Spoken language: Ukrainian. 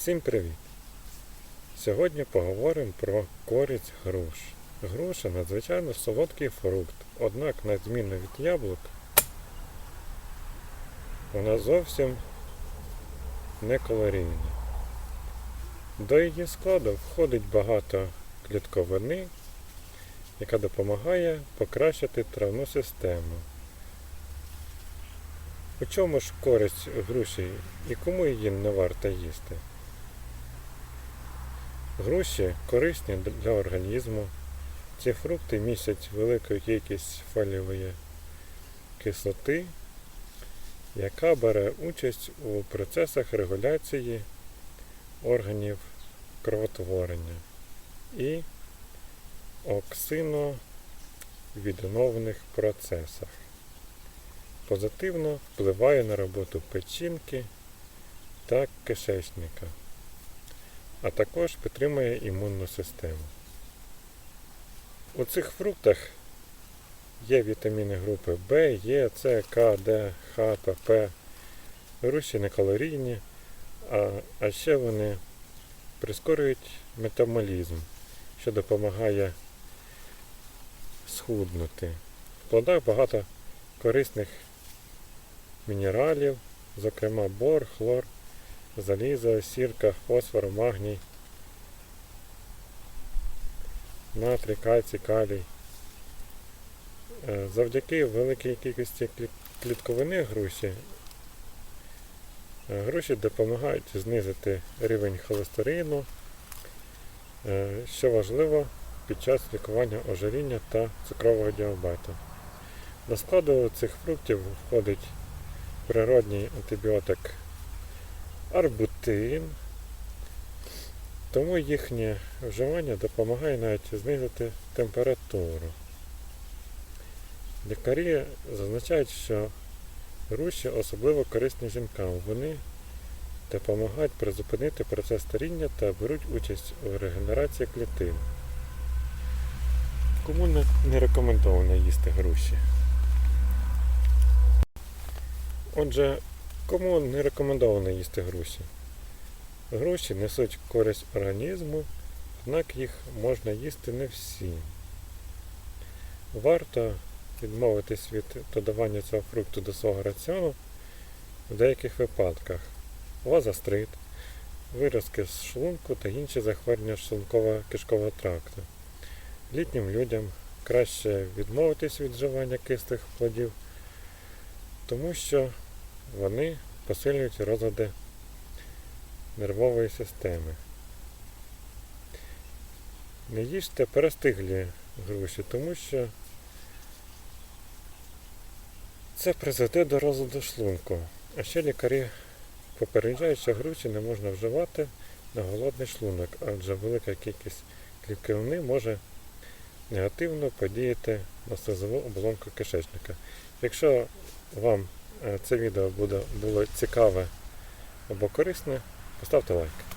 Всім привіт! Сьогодні поговоримо про користь груш. Груша надзвичайно солодкий фрукт, однак на зміну від яблук вона зовсім не калорійна. До її складу входить багато клітковини, яка допомагає покращити травну систему. У чому ж користь груші і кому її не варто їсти? Груші корисні для організму. Ці фрукти містять велику кількість фолієвої кислоти, яка бере участь у процесах регуляції органів кровотворення і оксиновідновних процесах. Позитивно впливає на роботу печінки та кишечника а також підтримує імунну систему. У цих фруктах є вітаміни групи В, Е, С, К, Д, Х, П. Груші не калорійні, а, а ще вони прискорюють метаболізм, що допомагає схуднути. В плодах багато корисних мінералів, зокрема бор, хлор, залізо, сірка, фосфор, магній, натрій, кальцій, калій. Е, Завдяки великій кількості клітковини груші, е, груші допомагають знизити рівень холестерину, е, що важливо під час лікування ожиріння та цукрового діабету. До складу цих фруктів входить природній антибіотик арбутин, тому їхнє вживання допомагає навіть знизити температуру. Лікарі зазначають, що груші особливо корисні жінкам. Вони допомагають призупинити процес старіння та беруть участь у регенерації клітин. Кому не- рекомендовано їсти груші? Отже, Кому не рекомендовано їсти груші? Груші несуть користь організму, однак їх можна їсти не всі. Варто відмовитись від додавання цього фрукту до свого раціону в деяких випадках. Вазострит, виразки з шлунку та інші захворювання шлунково-кишкового тракту. Літнім людям краще відмовитись від вживання кислих плодів, тому що вони посилюють розлади нервової системи. Не їжте перестиглі груші, тому що це призведе до розладу шлунку. А ще лікарі попереджають, що груші не можна вживати на голодний шлунок, адже велика кількість клітковини може негативно подіяти на слизову оболонку кишечника. Якщо вам це відео буде, було цікаве або корисне, поставте лайк.